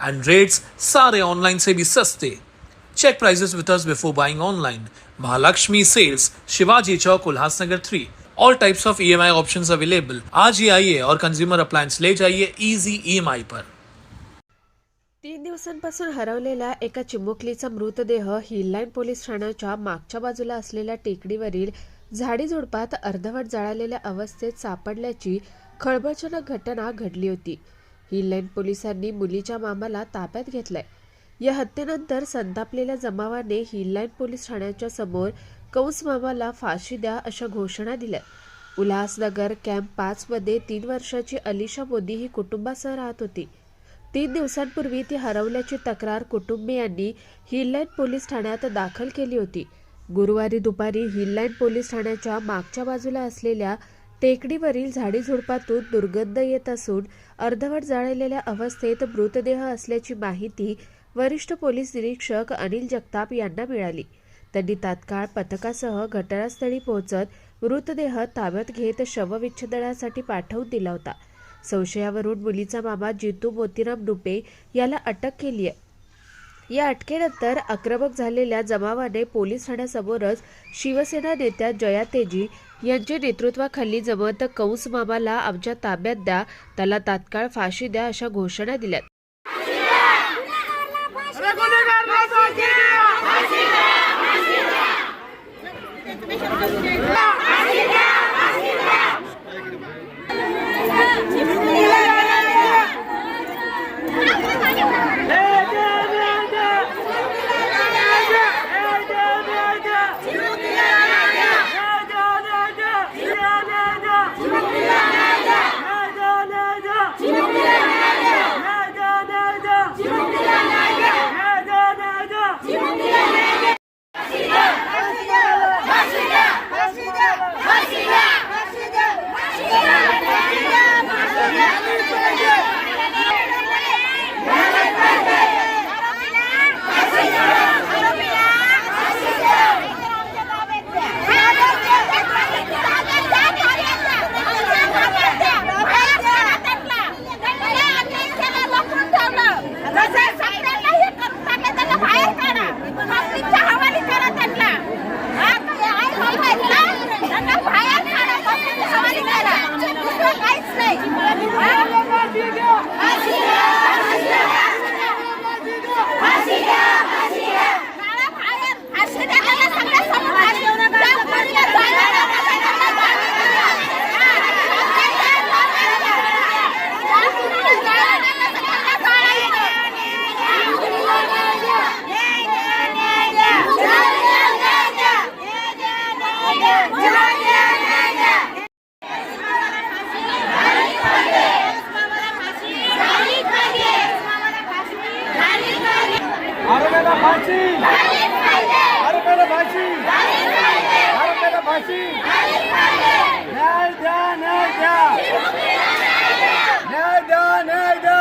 and rates सारे online से भी सस्ते check prices with us before buying online Mahalakshmi sales Shivaji Chowk Ulhasnagar three all types of E M EMI options available आज ही आइए और कंज्यूमर अप्लायंस ले जाइए इजी ईएमआई पर तीन दिवसांपासून हरवलेला एका चिमुकलीचा मृतदेह हिललाईन पोलीस ठाण्याच्या मागच्या बाजूला असलेल्या टेकडीवरील झाडी झुडपात अर्धवट जळालेल्या अवस्थेत सापडल्याची खळबळजनक घटना घडली होती. हिलँड पोलिसांनी मुलीच्या मामाला ताब्यात घेतलंय. या हत्येनंतर संतापलेल्या जमावाने हिलँड पोलीस ठाण्याच्या समोर कंस मामाला फाशी द्या अशा घोषणा दिल्या. उल्हासनगर कॅम्प पाचमध्ये तीन वर्षाची अलिशा मोदी ही कुटुंबासह राहत होती. तीन दिवसांपूर्वी ती हरवल्याची तक्रार कुटुंबियांनी हिलँड पोलीस ठाण्यात दाखल केली होती. गुरुवारी दुपारी हिलँड पोलीस ठाण्याच्या मागच्या बाजूला असलेल्या टेकडीवरील झाडीझुडपातून दुर्गंध येत असून अर्धवट जाळलेल्या अवस्थेत मृतदेह असल्याची माहिती वरिष्ठ पोलीस निरीक्षक अनिल जगताप यांना मिळाली. त्यांनी तात्काळ पथकासह घटनास्थळी पोहोचत मृतदेह ताब्यात घेत शवविच्छेदनासाठी पाठवून दिला होता. संशयावरून मुलीचा मामा जितू मोतीराम डुपे याला अटक केली आहे. या अटकेनंतर आक्रमक झालेल्या जमावाने पोलीस ठाण्यासमोरच शिवसेना नेत्या जया तेजी यांच्या नेतृत्वाखाली जमत कंस मामाला आमच्या ताब्यात द्या त्याला तात्काळ फाशी द्या अशा घोषणा दिल्यात. आरोग्याला फाशी आरोग्याला फाशी न्याय द्या न्याय द्या। न्याय द्या न्याय द्या।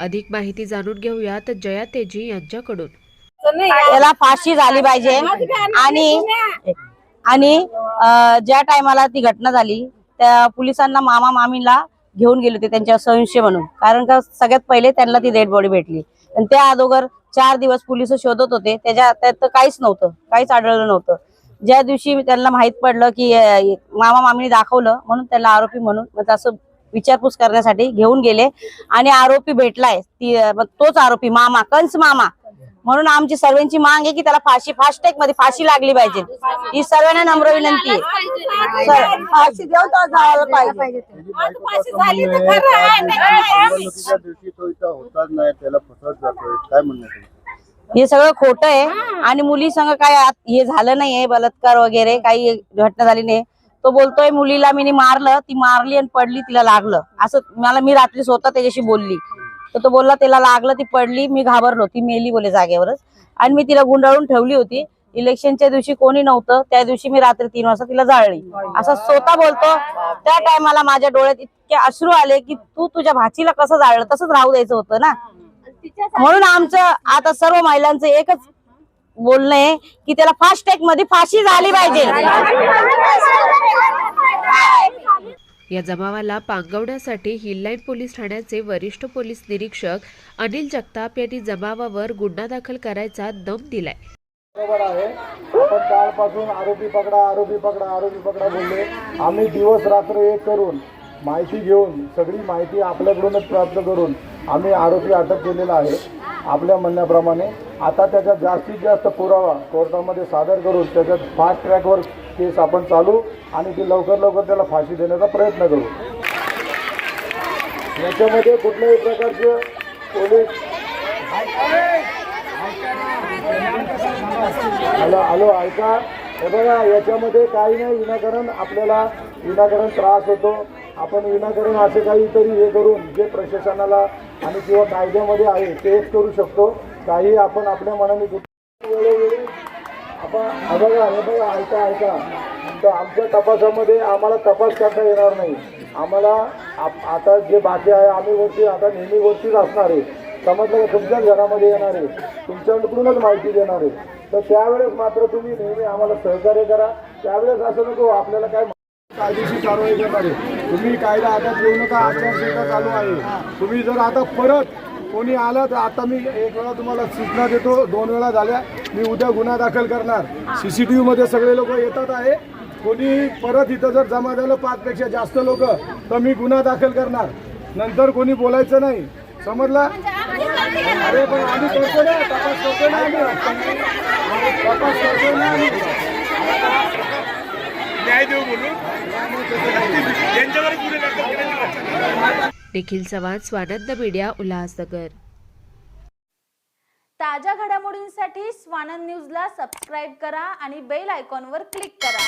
अधिक माहिती जाणून घेऊयात जया तेजी यांच्याकडून. त्याला फाशी झाली पाहिजे. आणि आणि ज्या टायमाला ती घटना झाली त्या पोलिसांना मामा मामीला घेऊन गेले होते त्यांच्या संशय म्हणून. कारण का सगळ्यात पहिले त्यांना ती डेड बॉडी भेटली. आणि त्या अगोदर चार दिवस पोलीस शोधत होते. त्याच्या त्यात काहीच नव्हतं. काहीच आढळलं नव्हतं. ज्या दिवशी त्यांना माहीत पडलं की मामा मामीने दाखवलं म्हणून त्याला आरोपी म्हणून म्हणजे असं विचारपूस करण्यासाठी घेऊन गेले. आणि आरोपी भेटलाय. ती तोच आरोपी मामा कंस मामा. म्हणून आमची सर्वांची मांग आहे की त्याला फाशी फास्टॅगमध्ये फाशी लागली पाहिजे. ही सर्वांना नम्र विनंती आहे. फाशी देऊ तर जायला पाहिजे. निवडणुकीच्या दिवशी तो इथं होताच नाही त्याला फसवत जातोय. काय म्हणणं आहे तुमचं? हे सगळं खोटं आहे. आणि मुली संग काय आत- हे झालं नाहीये बलात्कार वगैरे काही घटना झाली नाही. तो बोलतोय मुलीला मी मारलं ती मारली आणि पडली तिला लागलं. असं मला मी रात्री स्वतः त्याच्याशी बोलली. तर तो बोलला तिला लागलं ती पडली मी घाबरलो. ती मेली बोले जागेवरच. आणि मी तिला गुंडाळून ठेवली होती. इलेक्शनच्या दिवशी कोणी नव्हतं त्या दिवशी मी रात्री तीन वाजता तिला जाळली. असं स्वतः बोलतो त्या टायमाला माझ्या डोळ्यात इतके अश्रू आले की तू तुझ्या भाचीला कसं जाळलं तसंच राहू द्यायचं होतं ना. म्हणून आमचं आता सर्व महिलांचं एकच बोलणं आहे की त्याला फास्ट टॅगमध्ये फाशी झाली पाहिजे. या जमावाला पांगवण्यासाठी हिललाईन पोलीस ठाण्याचे वरिष्ठ पोलीस निरीक्षक अनिल जगताप यांनी जमावावर गुन्हा दाखल करायचा दम दिलाय. बरोबर आहे. आपण कालपासून आरोपी पकडा आरोपी पकडा आरोपी पकडा बोलले. आम्ही दिवस रात्र एक करून माहिती घेऊन सगळी माहिती आपल्याकडूनच प्राप्त करून आम्ही आरोपी अटक केलेला आहे. आपल्या म्हणण्याप्रमाणे आता त्याच्यात जास्तीत जास्त पुरावा कोर्टामध्ये सादर करून त्याच्यात फास्ट ट्रॅकवर केस आपण चालू आणि ती लवकर लवकर त्याला फाशी देण्याचा प्रयत्न करू. याच्यामध्ये कुठल्याही प्रकारचे पोलीस हॅलो हॅलो ऐका. हे बघा याच्यामध्ये काही नाही विनाकारण आपल्याला विनाकारण त्रास होतो. आपण विनाकारण असे काहीतरी हे करून जे प्रशासनाला आणि किंवा कायद्यामध्ये आहे तेच करू शकतो. काही आपण आपल्या मनाने वेळोवेळी आपण हे बघा हे बघा ऐका ऐका. तर आमच्या तपासामध्ये आम्हाला तपास करता येणार नाही. आम्हाला आप- आता जे बाकी आहे आम्ही वरती आता नेहमी वरतीच असणार आहे. समजलं का तुमच्याच घरामध्ये येणार आहे. तुमच्याकडूनच माहिती देणार आहे. तर त्यावेळेस मात्र तुम्ही नेहमी आम्हाला सहकार्य करा. त्यावेळेस असं नको आपल्याला काय कायदेशीर कारवाई करणार तुम्ही कायदा हातात घेऊ नका आचारसंहिता चालू आहे. तुम्ही जर आता परत कोणी आलं तर आता मी एक वेळा तुम्हाला सूचना देतो. दोन वेळा झाल्या. मी उद्या गुन्हा दाखल करणार. सी सी टी व्हीमध्ये सगळे लोक येतात आहे. कोणी परत इथं जर जमा झालं पाचपेक्षा जास्त लोक तर मी गुन्हा दाखल करणार. नंतर कोणी बोलायचं नाही. समजला? अरे पण आम्ही करतो ना तपास करतो ना आम्ही. तपास करतो ना आम्ही. निखिल चव्हाण स्वानंद मीडिया उल्हासनगर. ताज्या घडामोडींसाठी स्वानंद न्यूजला सबस्क्राईब करा आणि बेल आयकॉनवर क्लिक करा.